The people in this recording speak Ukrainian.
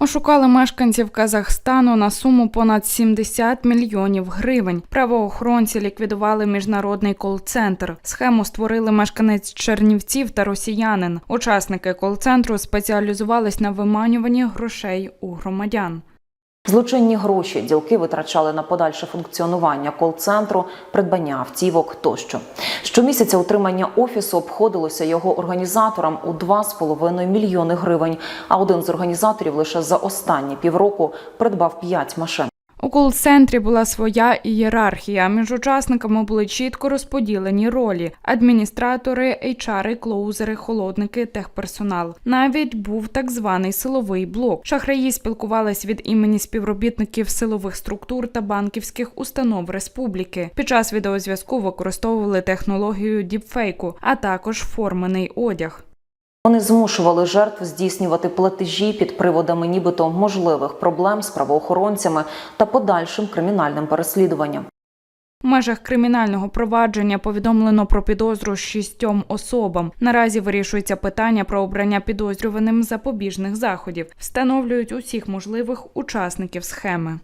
Ошукали мешканців Казахстану на суму понад 70 мільйонів гривень. Правоохоронці ліквідували міжнародний кол-центр. Схему створили мешканець Чернівців та росіянин. Учасники кол-центру спеціалізувались на виманюванні грошей у громадян. Злочинні гроші ділки витрачали на подальше функціонування кол-центру, придбання автівок тощо. Щомісяця утримання офісу обходилося його організаторам у 2,5 мільйони гривень. А один з організаторів лише за останні півроку придбав 5 машин. У кол-центрі була своя ієрархія. Між учасниками були чітко розподілені ролі: адміністратори, HR, клоузери, холодники, техперсонал. Навіть був так званий силовий блок. Шахраї спілкувались від імені співробітників силових структур та банківських установ республіки. Під час відеозв'язку використовували технологію діпфейку, а також формений одяг. Вони змушували жертв здійснювати платежі під приводами нібито можливих проблем з правоохоронцями та подальшим кримінальним переслідуванням. В межах кримінального провадження повідомлено про підозру шістьом особам. Наразі вирішується питання про обрання підозрюваним запобіжних заходів. Встановлюють усіх можливих учасників схеми.